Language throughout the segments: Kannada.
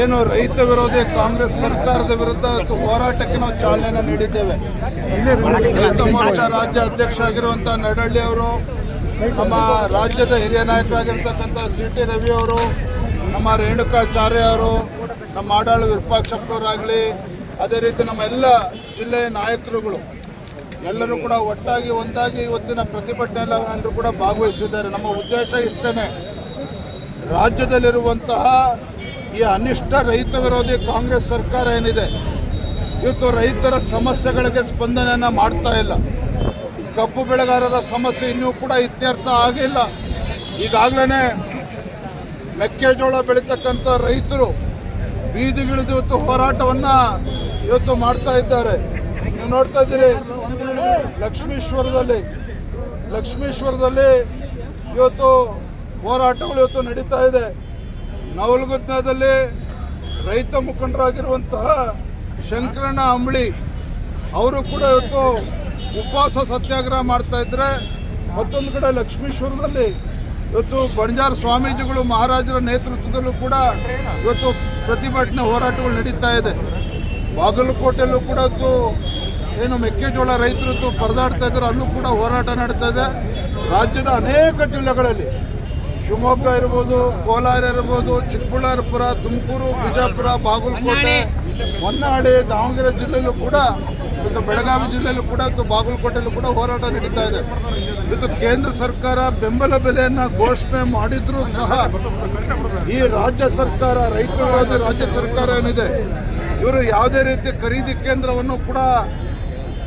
ಏನು ರೈತ ವಿರೋಧಿ ಕಾಂಗ್ರೆಸ್ ಸರ್ಕಾರದ ವಿರುದ್ಧ ಹೋರಾಟಕ್ಕೆ ನಾವು ಚಾಲನೆ ನೀಡಿದ್ದೇವೆ. ರೈತ ಮೋರ್ಚಾ ರಾಜ್ಯ ಅಧ್ಯಕ್ಷ ಆಗಿರುವಂತಹ ನಡಳ್ಳಿ ಅವರು ನಮ್ಮ ರಾಜ್ಯದ ಹಿರಿಯ ನಾಯಕರಾಗಿರ್ತಕ್ಕಂಥ ಸಿ ಟಿ ರವಿ ಅವರು ನಮ್ಮ ರೇಣುಕಾಚಾರ್ಯ ಅವರು ನಮ್ಮ ಆಡಳಿತ ವಿರೂಪಾಕ್ಷಪ್ಪನವರಾಗಲಿ ಅದೇ ರೀತಿ ನಮ್ಮ ಎಲ್ಲ ಜಿಲ್ಲೆಯ ನಾಯಕರುಗಳು ಎಲ್ಲರೂ ಕೂಡ ಒಟ್ಟಾಗಿ ಒಂದಾಗಿ ಇವತ್ತಿನ ಪ್ರತಿಭಟನೆಯಲ್ಲಿ ಅವರೆಲ್ಲರೂ ಕೂಡ ಭಾಗವಹಿಸಿದ್ದಾರೆ. ನಮ್ಮ ಉದ್ದೇಶ ಇಷ್ಟೇ ರಾಜ್ಯದಲ್ಲಿರುವಂತಹ ಈ ಅನಿಷ್ಟ ರೈತ ವಿರೋಧಿ ಕಾಂಗ್ರೆಸ್ ಸರ್ಕಾರ ಏನಿದೆ? ಇವತ್ತು ರೈತರ ಸಮಸ್ಯೆಗಳಿಗೆ ಸ್ಪಂದನೆಯನ್ನು ಮಾಡ್ತಾ ಇಲ್ಲ. ಕಬ್ಬು ಬೆಳೆಗಾರರ ಸಮಸ್ಯೆ ಇನ್ನೂ ಕೂಡ ಇತ್ಯರ್ಥ ಆಗಿಲ್ಲ. ಈಗಾಗಲೇ ಮೆಕ್ಕೆಜೋಳ ಬೆಳೀತಕ್ಕಂಥ ರೈತರು ಬೀದಿಗಿಳಿದು ಇವತ್ತು ಹೋರಾಟವನ್ನು ಇವತ್ತು ಮಾಡ್ತಾ ಇದ್ದಾರೆ. ನೀವು ನೋಡ್ತಾ ಇದ್ದೀರಿ, ಲಕ್ಷ್ಮೀಶ್ವರದಲ್ಲಿ ಲಕ್ಷ್ಮೀಶ್ವರದಲ್ಲಿ ಇವತ್ತು ಹೋರಾಟಗಳು ಇವತ್ತು ನಡೀತಾ ಇದೆ. ನವಲಗುಂದದಲ್ಲಿ ರೈತ ಮುಖಂಡರಾಗಿರುವಂತಹ ಶಂಕರಣ್ಣ ಅಂಬಳಿ, ಅವರು ಕೂಡ ಇವತ್ತು ಉಪವಾಸ ಸತ್ಯಾಗ್ರಹ ಮಾಡ್ತಾ ಇದ್ರೆ ಮತ್ತೊಂದು ಕಡೆ ಲಕ್ಷ್ಮೀಶ್ವರದಲ್ಲಿ ಇವತ್ತು ಬಣಜಾರ ಸ್ವಾಮೀಜಿಗಳು ಮಹಾರಾಜರ ನೇತೃತ್ವದಲ್ಲೂ ಕೂಡ ಇವತ್ತು ಪ್ರತಿಭಟನೆ ಹೋರಾಟಗಳು ನಡೀತಾ ಇದೆ. ಬಾಗಲಕೋಟೆಯಲ್ಲೂ ಕೂಡ ಇವತ್ತು ಏನು ಮೆಕ್ಕೆಜೋಳ ರೈತರು ಪರದಾಡ್ತಾ ಇದ್ದಾರೆ. ಅಲ್ಲೂ ಕೂಡ ಹೋರಾಟ ನಡೀತಾ ಇದೆ. ರಾಜ್ಯದ ಅನೇಕ ಜಿಲ್ಲೆಗಳಲ್ಲಿ ಶಿವಮೊಗ್ಗ ಇರ್ಬೋದು, ಕೋಲಾರ ಇರ್ಬೋದು, ಚಿಕ್ಕಬಳ್ಳಾಪುರ, ತುಮಕೂರು, ಬಿಜಾಪುರ, ಬಾಗಲಕೋಟೆ, ಹೊನ್ನಾಳಿ, ದಾವಣಗೆರೆ ಜಿಲ್ಲೆಯಲ್ಲೂ ಕೂಡ ಇವತ್ತು ಬೆಳಗಾವಿ ಜಿಲ್ಲೆಯಲ್ಲೂ ಕೂಡ ಇವತ್ತು ಬಾಗಲಕೋಟೆಯಲ್ಲೂ ಕೂಡ ಹೋರಾಟ ನಡೀತಾ ಇದೆ. ಇವತ್ತು ಕೇಂದ್ರ ಸರ್ಕಾರ ಬೆಂಬಲ ಬೆಲೆಯನ್ನು ಘೋಷಣೆ ಮಾಡಿದ್ರೂ ಸಹ ಈ ರಾಜ್ಯ ಸರ್ಕಾರ ರೈತ ವಿರೋಧಿ ರಾಜ್ಯ ಸರ್ಕಾರ ಏನಿದೆ, ಇವರು ಯಾವುದೇ ರೀತಿ ಖರೀದಿ ಕೇಂದ್ರವನ್ನು ಕೂಡ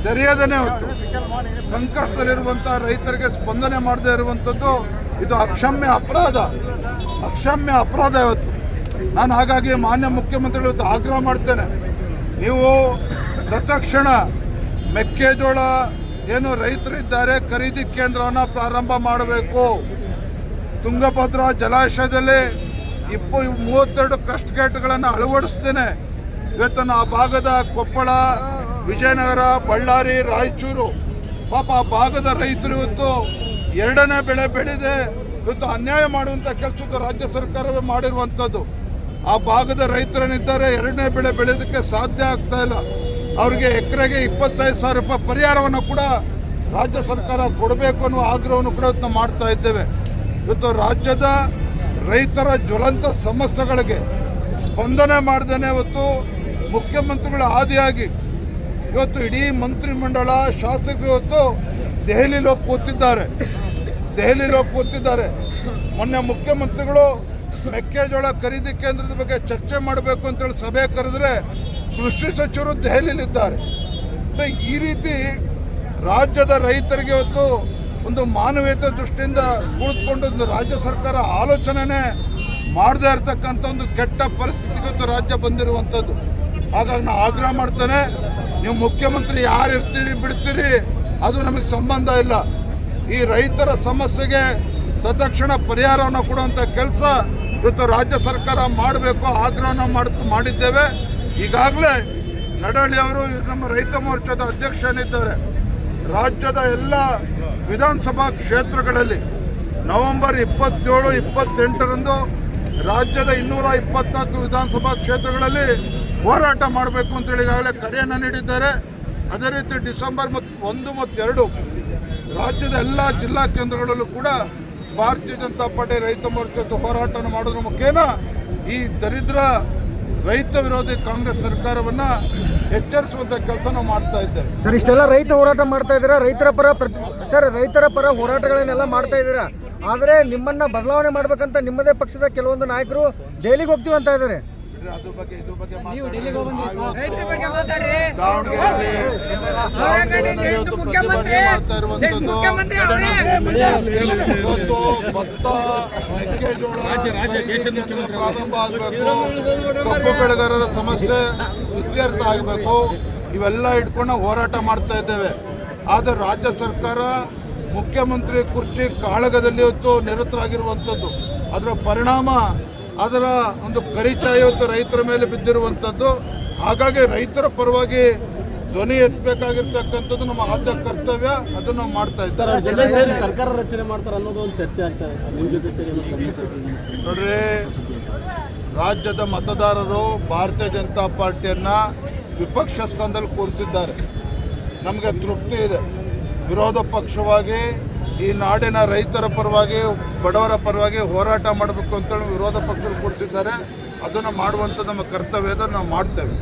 ತೆರೆಯದೇ ಹೊತ್ತು ಸಂಕಷ್ಟದಲ್ಲಿರುವಂಥ ರೈತರಿಗೆ ಸ್ಪಂದನೆ ಮಾಡದೇ ಇರುವಂಥದ್ದು ಇದು ಅಕ್ಷಮ್ಯ ಅಪರಾಧ. ಅಕ್ಷಮ್ಯ ಅಪರಾಧ ಇವತ್ತು. ನಾನು ಹಾಗಾಗಿ ಮಾನ್ಯ ಮುಖ್ಯಮಂತ್ರಿಗಳು ಇವತ್ತು ಆಗ್ರಹ ಮಾಡ್ತೇನೆ. ನೀವು ತತ್ಕ್ಷಣ ಮೆಕ್ಕೆಜೋಳ ಏನು ರೈತರಿದ್ದಾರೆ ಖರೀದಿ ಕೇಂದ್ರವನ್ನು ಪ್ರಾರಂಭ ಮಾಡಬೇಕು. ತುಂಗಭದ್ರಾ ಜಲಾಶಯದಲ್ಲಿ ಇಪ್ಪ, ಮೂವತ್ತೆರಡು ಕ್ರಸ್ಟ್ ಗೇಟ್ಗಳನ್ನು ಅಳವಡಿಸ್ತೇನೆ. ಇವತ್ತು ಆ ಭಾಗದ ಕೊಪ್ಪಳ, ವಿಜಯನಗರ, ಬಳ್ಳಾರಿ, ರಾಯಚೂರು ಪಾಪ ಆ ಭಾಗದ ರೈತರು ಇವತ್ತು ಎರಡನೇ ಬೆಳೆ ಬೆಳೆದೆ. ಇವತ್ತು ಅನ್ಯಾಯ ಮಾಡುವಂಥ ಕೆಲಸದ ರಾಜ್ಯ ಸರ್ಕಾರವೇ ಮಾಡಿರುವಂಥದ್ದು ಆ ಭಾಗದ ರೈತರೇನಿದ್ದಾರೆ ಎರಡನೇ ಬೆಳೆ ಬೆಳೆಯೋದಕ್ಕೆ ಸಾಧ್ಯ ಆಗ್ತಾ ಇಲ್ಲ. ಅವರಿಗೆ ಎಕರೆಗೆ ಇಪ್ಪತ್ತೈದು ಸಾವಿರ ರೂಪಾಯಿ ಪರಿಹಾರವನ್ನು ಕೂಡ ರಾಜ್ಯ ಸರ್ಕಾರ ಕೊಡಬೇಕು ಅನ್ನೋ ಆಗ್ರಹವನ್ನು ಕೂಡ ಇವತ್ತು ಮಾಡ್ತಾ ಇದ್ದೇವೆ. ಇವತ್ತು ರಾಜ್ಯದ ರೈತರ ಜ್ವಲಂತ ಸಮಸ್ಯೆಗಳಿಗೆ ಸ್ಪಂದನೆ ಮಾಡ್ದೇನೆ ಇವತ್ತು ಮುಖ್ಯಮಂತ್ರಿಗಳ ಆದಿಯಾಗಿ ಇವತ್ತು ಇಡೀ ಮಂತ್ರಿಮಂಡಲ, ಶಾಸಕರು ಇವತ್ತು ದೆಹಲಿಲಿ ಹೋಗಿ ಕೂತಿದ್ದಾರೆ. ದೆಹಲಿಲಿ ಹೋಗಿ ಕೂತಿದ್ದಾರೆ. ಮೊನ್ನೆ ಮುಖ್ಯಮಂತ್ರಿಗಳು ಮೆಕ್ಕೆಜೋಳ ಖರೀದಿ ಕೇಂದ್ರದ ಬಗ್ಗೆ ಚರ್ಚೆ ಮಾಡಬೇಕು ಅಂತೇಳಿ ಸಭೆ ಕರೆದ್ರೆ ಕೃಷಿ ಸಚಿವರು ದೆಹಲಿಯಲ್ಲಿದ್ದಾರೆ. ಈ ರೀತಿ ರಾಜ್ಯದ ರೈತರಿಗೆ ಇವತ್ತು ಒಂದು ಮಾನವೀಯತೆ ದೃಷ್ಟಿಯಿಂದ ಕುಳಿತುಕೊಂಡು ಒಂದು ರಾಜ್ಯ ಸರ್ಕಾರ ಆಲೋಚನೆನೇ ಮಾಡದೇ ಇರತಕ್ಕಂಥ ಒಂದು ಕೆಟ್ಟ ಪರಿಸ್ಥಿತಿಗಂತೂ ರಾಜ್ಯ ಬಂದಿರುವಂಥದ್ದು. ಹಾಗಾಗಿ ನಾನು ಆಗ್ರಹ ಮಾಡ್ತೇನೆ, ನೀವು ಮುಖ್ಯಮಂತ್ರಿ ಯಾರು ಇರ್ತೀರಿ, ಬಿಡ್ತೀರಿ, ಅದು ನಮಗೆ ಸಂಬಂಧ ಇಲ್ಲ. ಈ ರೈತರ ಸಮಸ್ಯೆಗೆ ತತ್ಕ್ಷಣ ಪರಿಹಾರವನ್ನು ಕೊಡುವಂಥ ಕೆಲಸ ಇವತ್ತು ರಾಜ್ಯ ಸರ್ಕಾರ ಮಾಡಬೇಕು ಆಗ್ರಹವನ್ನು ಮಾಡ್, ಮಾಡಿದ್ದೇವೆ. ಈಗಾಗಲೇ ನಡಹಳ್ಳಿ ಅವರು ನಮ್ಮ ರೈತ ಮೋರ್ಚಾದ ಅಧ್ಯಕ್ಷನಿದ್ದಾರೆ ರಾಜ್ಯದ ಎಲ್ಲ ವಿಧಾನಸಭಾ ಕ್ಷೇತ್ರಗಳಲ್ಲಿ ನವೆಂಬರ್ ಇಪ್ಪತ್ತೇಳು, ಇಪ್ಪತ್ತೆಂಟರಂದು ರಾಜ್ಯದ ಇನ್ನೂರ ಇಪ್ಪತ್ನಾಲ್ಕು ವಿಧಾನಸಭಾ ಕ್ಷೇತ್ರಗಳಲ್ಲಿ ಹೋರಾಟ ಮಾಡಬೇಕು ಅಂತೇಳಿ ಈಗಾಗಲೇ ಕರೆಯನ್ನು ನೀಡಿದ್ದಾರೆ. ಅದೇ ರೀತಿ ಡಿಸೆಂಬರ್ ಮತ್ತು ಒಂದು ಮತ್ತು ಎರಡು ರಾಜ್ಯದ ಎಲ್ಲ ಜಿಲ್ಲಾ ಕೇಂದ್ರಗಳಲ್ಲೂ ಕೂಡ ಭಾರತೀಯ ಜನತಾ ಪಾರ್ಟಿ ರೈತ ಮೋರ್ಚಾದ ಹೋರಾಟವನ್ನು ಮಾಡೋದ್ರ ಮುಖೇನ ಈ ದರಿದ್ರ ರೈತ ವಿರೋಧಿ ಕಾಂಗ್ರೆಸ್ ಸರ್ಕಾರವನ್ನ ಎಚ್ಚರಿಸುವಂತ ಕೆಲಸ ನಾವು ಮಾಡ್ತಾ ಇದ್ದೇವೆ ಸರ್, ಇಷ್ಟೆಲ್ಲ ರೈತ ಹೋರಾಟ ಮಾಡ್ತಾ ಇದ್ದೀರಾ? ರೈತರ ಪರ ಸರ್, ರೈತರ ಪರ ಹೋರಾಟಗಳನ್ನೆಲ್ಲ ಮಾಡ್ತಾ ಇದ್ದೀರಾ? ಆದರೆ ನಿಮ್ಮನ್ನ ಬದಲಾವಣೆ ಮಾಡ್ಬೇಕಂತ ನಿಮ್ಮದೇ ಪಕ್ಷದ ಕೆಲವೊಂದು ನಾಯಕರು ದೆಹಲಿಗೆ ಹೋಗ್ತೀವಿ ಅಂತ ಇದ್ದಾರೆ. ಅದ್ರ ಬಗ್ಗೆ ಇದ್ರ ಬಗ್ಗೆ ಇವತ್ತು ಭತ್ತ ಮೆಕ್ಕೆಜೋಳ ಪ್ರಾರಂಭ ಆಗಬೇಕು. ಕಬ್ಬು ಬೆಳೆಗಾರರ ಸಮಸ್ಯೆ ಇತ್ಯರ್ಥ ಆಗಬೇಕು. ಇವೆಲ್ಲ ಇಟ್ಕೊಂಡು ಹೋರಾಟ ಮಾಡ್ತಾ ಇದ್ದೇವೆ. ಆದರೆ ರಾಜ್ಯ ಸರ್ಕಾರ ಮುಖ್ಯಮಂತ್ರಿ ಕುರ್ಚಿ ಕಾಳಗದಲ್ಲಿ ಇವತ್ತು ನಿರತರಾಗಿರುವಂಥದ್ದು. ಅದರ ಪರಿಣಾಮ ಅದರ ಒಂದು ಕರಿಚಾಯ ಇವತ್ತು ರೈತರ ಮೇಲೆ ಬಿದ್ದಿರುವಂಥದ್ದು ಹಾಗಾಗಿ ರೈತರ ಪರವಾಗಿ ಧ್ವನಿ ಎತ್ತಬೇಕಾಗಿರ್ತಕ್ಕಂಥದ್ದು ನಮ್ಮ ಆದ್ಯ ಕರ್ತವ್ಯ. ಅದನ್ನು ನಾವು ಮಾಡ್ತಾ ಇದ್ದಾರೆ ಸರ್ಕಾರ ರಚನೆ ಮಾಡ್ತಾರೆ ಅನ್ನೋದು ಒಂದು ಚರ್ಚೆ ಆಗ್ತಾ ಇದೆ. ನೋಡ್ರಿ ರಾಜ್ಯದ ಮತದಾರರು ಭಾರತೀಯ ಜನತಾ ಪಾರ್ಟಿಯನ್ನು ವಿಪಕ್ಷ ಸ್ಥಾನದಲ್ಲಿ ಕೂರಿಸಿದ್ದಾರೆ. ನಮಗೆ ತೃಪ್ತಿ ಇದೆ. ವಿರೋಧ ಪಕ್ಷವಾಗಿ ಈ ನಾಡಿನ ರೈತರ ಪರವಾಗಿ ಬಡವರ ಪರವಾಗಿ ಹೋರಾಟ ಮಾಡಬೇಕು ಅಂತೇಳಿ ವಿರೋಧ ಪಕ್ಷಗಳು ಕೂರಿಸಿದ್ದಾರೆ. ಅದನ್ನು ಮಾಡುವಂಥ ನಮ್ಮ ಕರ್ತವ್ಯದ ನಾವು ಮಾಡ್ತೇವೆ.